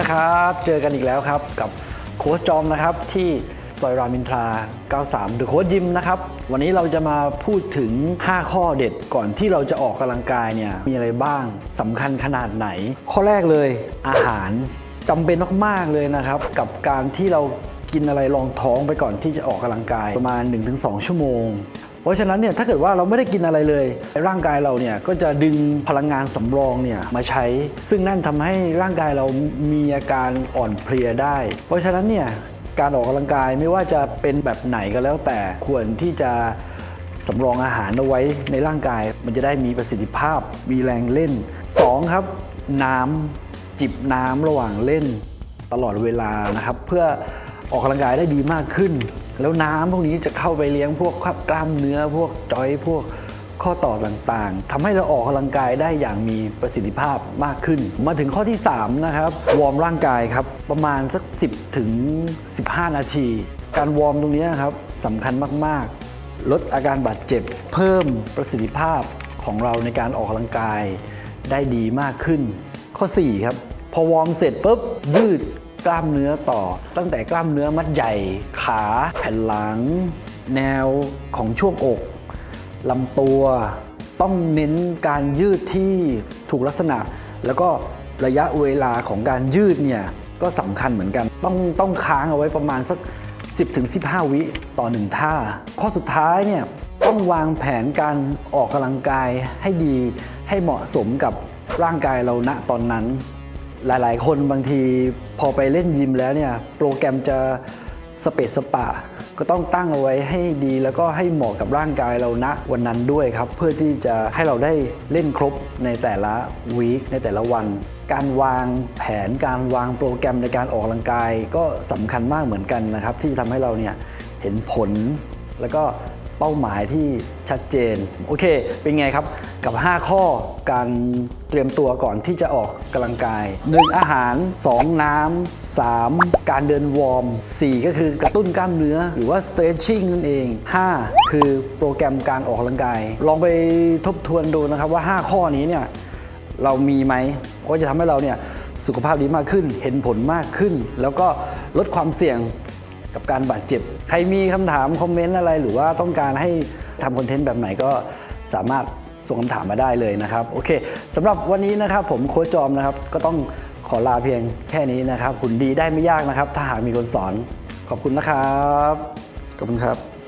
นะครับ เจอกันอีกแล้วครับกับโค้ชจอมนะครับที่ซอยรามินทรา 93 หรือโค้ชยิมนะครับ วันนี้เราจะมาพูดถึง 5 ข้อเด็ดก่อนที่เราจะออกกำลังกายเนี่ยมีอะไรบ้างสำคัญขนาดไหน ข้อแรกเลยอาหารจำเป็นมากๆเลยนะครับ กับการที่เรากินอะไรรองท้องไปก่อนที่จะออกกำลังกายประมาณ 1-2 ชั่วโมง เพราะฉะนั้นเนี่ยถ้าเกิดว่าเราไม่ได้กินอะไรเลย ร่างกายเราเนี่ยก็จะดึงพลังงานสำรองเนี่ยมาใช้ ซึ่งนั่นทำให้ร่างกายเรามีอาการอ่อนเพลียได้ เพราะฉะนั้นเนี่ยการออกกำลังกายไม่ว่าจะเป็นแบบไหนก็แล้วแต่ควรที่จะสำรองอาหารเอาไว้ในร่างกาย มันจะได้มีประสิทธิภาพ มีแรงเล่น 2. ครับ น้ำจิบน้ำระหว่างเล่นตลอดเวลานะครับ เพื่อออกกำลังกายได้ดีมากขึ้น แล้วน้ำพวกนี้จะเข้าไปเลี้ยงพวกกล้ามเนื้อพวกจอยพวกข้อต่อต่างๆทำให้เราออกกำลังกายได้อย่างมีประสิทธิภาพมากขึ้น มาถึงข้อที่ 3 นะครับ วอร์มร่างกายครับ ประมาณสัก 10ถึง15 นาที การวอร์มตรงนี้ครับสำคัญมากๆ ลดอาการบาดเจ็บ เพิ่มประสิทธิภาพของเราในการออกกำลังกายได้ดีมากขึ้น ข้อ 4 ครับ พอวอร์มเสร็จปุ๊บยืด กล้ามเนื้อต่อ ตั้งแต่กล้ามเนื้อมัดใหญ่ ขาแผ่นหลัง แนวของช่วงอกลำตัว ต้องเน้นการยืดที่ถูกลักษณะ แล้วก็ระยะเวลาของการยืดเนี่ยก็สำคัญเหมือนกัน ต้องต้องค้างเอาไว้ประมาณสัก 10-15 วิต่อหนึ่งท่า ข้อสุดท้ายเนี่ยต้องวางแผนการออกกำลังกายให้ดีให้เหมาะสมกับร่างกายเราณตอนนั้น หลาย ๆ คนบางทีพอไปเล่นยิมแล้วเนี่ยโปรแกรมจะสเปซสปะ ก็ต้องตั้งเอาไว้ให้ดีแล้วก็ให้เหมาะกับร่างกายเราณวันนั้นด้วยครับ เพื่อที่จะให้เราได้เล่นครบในแต่ละวีคในแต่ละวัน การวางแผนการวางโปรแกรมในการออกกำลังกายก็สำคัญมากเหมือนกันนะครับ ที่จะทำให้เราเนี่ยเห็นผลแล้วก็ เป้าหมายที่ชัดเจน โอเค เป็นไงครับกับ 5 ข้อการเตรียมตัวก่อนที่จะออกกำลังกาย 1. อาหาร 2. น้ำ 3. การเดินวอร์ม 4. ก็คือกระตุ้นกล้ามเนื้อ หรือว่า stretching นั่นเอง 5. คือโปรแกรมการออกกำลังกาย ลองไปทบทวนดูนะครับว่า 5 ข้อนี้เนี่ยเรามีไหมก็จะทำให้เราเนี่ยสุขภาพดีมากขึ้น เห็นผลมากขึ้น แล้วก็ลดความเสี่ยง กับการบาดเจ็บ ใครมีคำถามคอมเมนต์อะไรหรือว่าต้องการให้ทำคอนเทนต์แบบไหนก็สามารถส่งคำถามมาได้เลยนะครับ โอเคสำหรับวันนี้นะครับผมโค้ชจอมนะครับ ก็ต้องขอลาเพียงแค่นี้นะครับหุ่นดีได้ไม่ยากนะครับ ถ้าหากมีคนสอนขอบคุณนะครับ ขอบคุณครับ